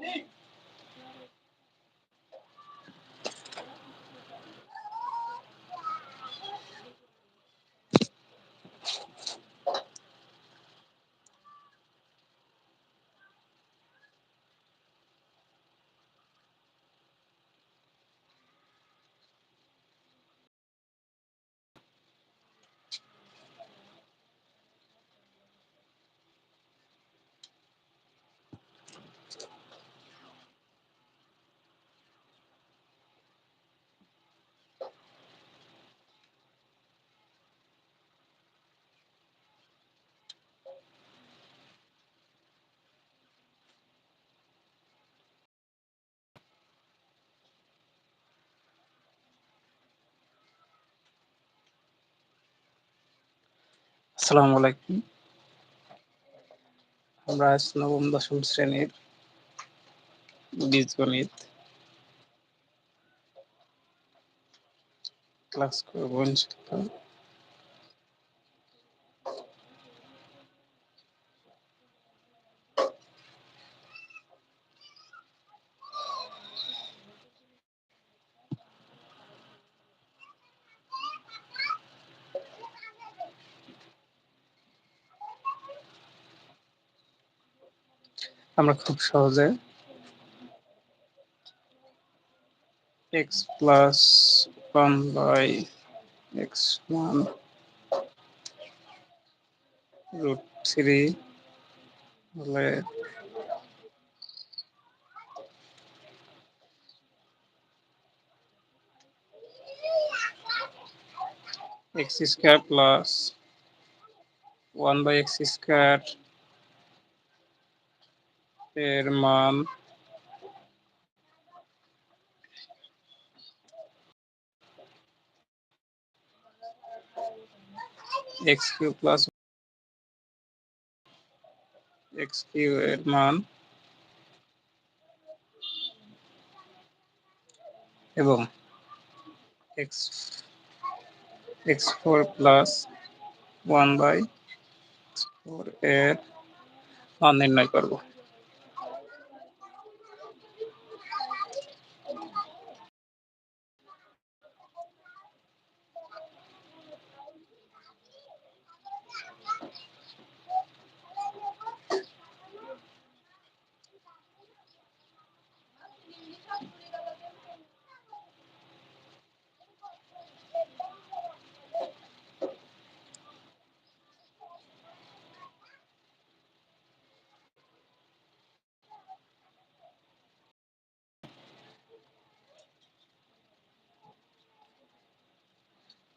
Hey. আসসালামু আলাইকুম। আমরা আজ নবম দশম শ্রেণির বীজগণিত ক্লাস করব ইনশাআল্লাহ। আমরা খুব সহজে x plus one by x one root three হলে x square plus one by x square এর মান এক্স প্লাস এক্স কিউ এর মান এবং x x four plus one by four এর মান নির্ণয় করব।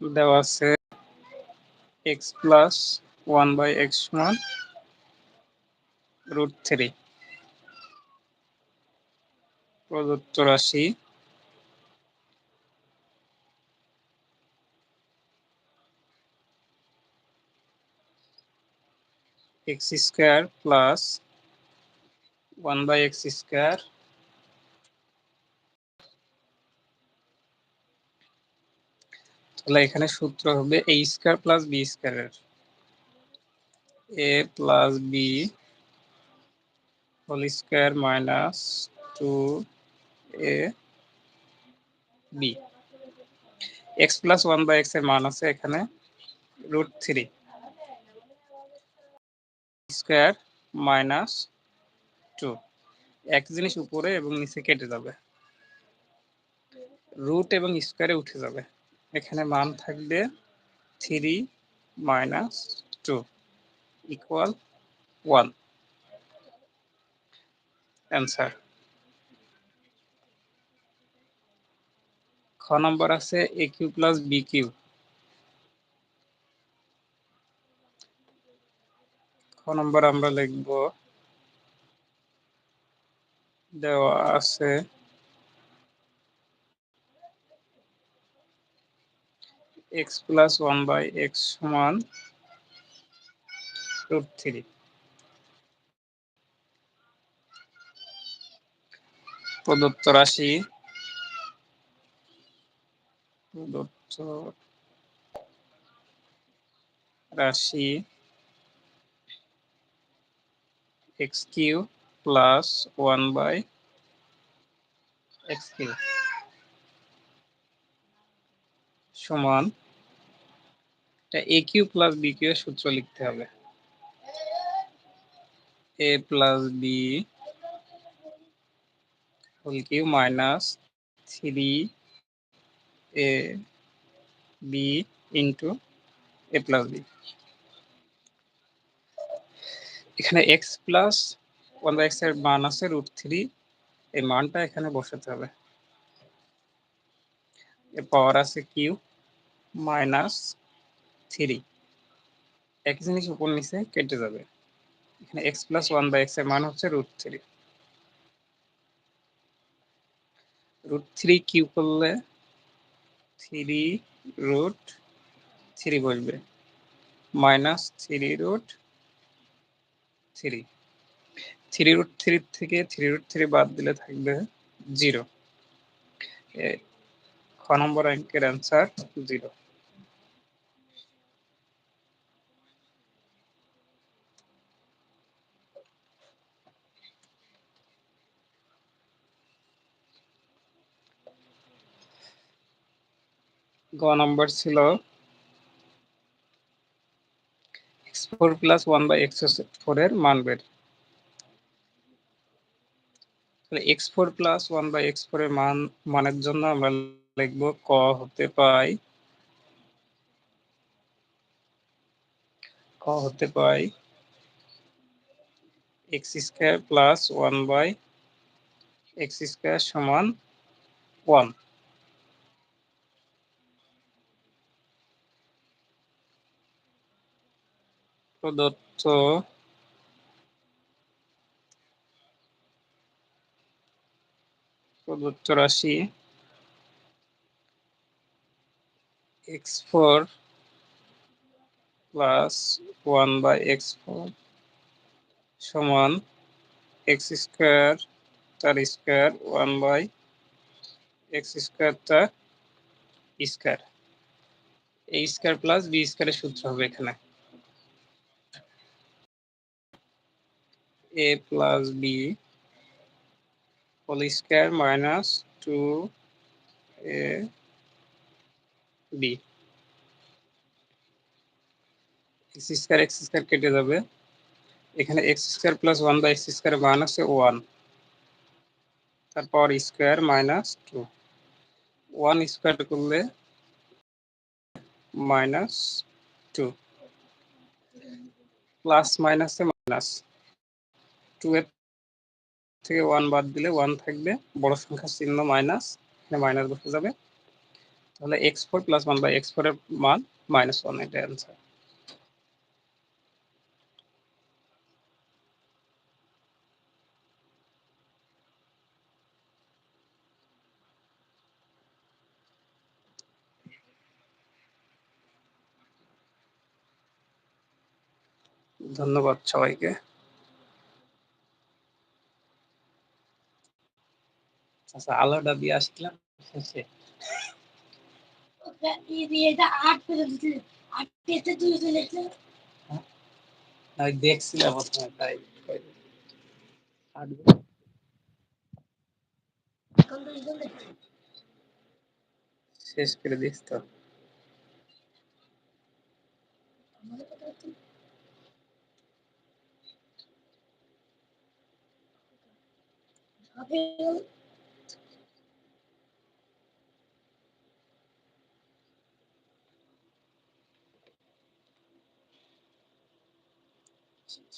দেওয়া আছে x plus one by x সমান রুট থ্রি প্রদত্ত রাশি x square plus one by x square তাহলে এখানে সূত্র হবে এ স্কোয়ার প্লাস বি স্কোয়ারের A plus B whole square minus two A B x plus one by এক্সের মান আছে এখানে root three square minus two এক জিনিস উপরে এবং নিচে কেটে যাবে। রুট এবং স্কোয়ারে উঠে যাবে। এখানে মান থাকবে three minus two equal one. Answer. খ নম্বর আছে A cube plus B cube খ নম্বর আমরা লিখব দেওয়া আছে x plus one by x সমান রুট থ্রি প্রদত্ত রাশি প্রদত্ত রাশি x cube plus one by x cube সমান এটা A cube plus B cube এর সূত্র লিখতে হবে। A plus B whole cube minus three A B into A plus B এখানে এক্স প্লাস ওয়ান বাই এক্সের মান আছে রুট থ্রি এই মানটা এখানে বসাতে হবে। পাওয়ার আছে কিউ মাইনাস থ্রি। এক জিনিস উপর নিচে কেটে যাবে। এখানে এক্স প্লাস ওয়ান বাই এক্সের মান হচ্ছে root three root three cube করলে? থ্রি রুট থ্রি বসবে। Minus three root three three root three থেকে থ্রি রুট থ্রি বাদ দিলে থাকবে জিরো খ নম্বর অঙ্কের অ্যান্সার জিরো গ নম্বর ছিল x four plus one by x four এর মান বের। তাহলে x four plus one by x four এর মান, মানের জন্য আমরা লিখব ক হতে পাই, ক হতে পাই x square plus one by x square সমান ওয়ান প্রদত্ত প্রদত্ত রাশি x four plus one by x four সমান এক্স স্কোয়ার তার square one by x square তার স্কোয়ার। এই স্কোয়ার প্লাস বি স্কোয়ারের সূত্র হবে এখানে। A plus B whole square minus two A B x square x square কেটে যাবে। এখানে x square plus one by x square মান আছে ওয়ান তারপর square minus two one square করলে মাইনাস টু প্লাস মাইনাসে মাইনাস টু এর থেকে ওয়ান বাদ দিলে ওয়ান থাকবে। বড় সংখ্যার চিহ্ন মাইনাস এখানে মাইনাস বসে যাবে। তাহলে x four plus one by x four এর মান মাইনাস ওয়ান এটা অ্যান্সার ধন্যবাদ সবাইকে। আচ্ছা আলোটা দিয়ে আসলাম শেষে। দেখছিলাম প্রথমে তাই শেষ করে দিস তো। শেষ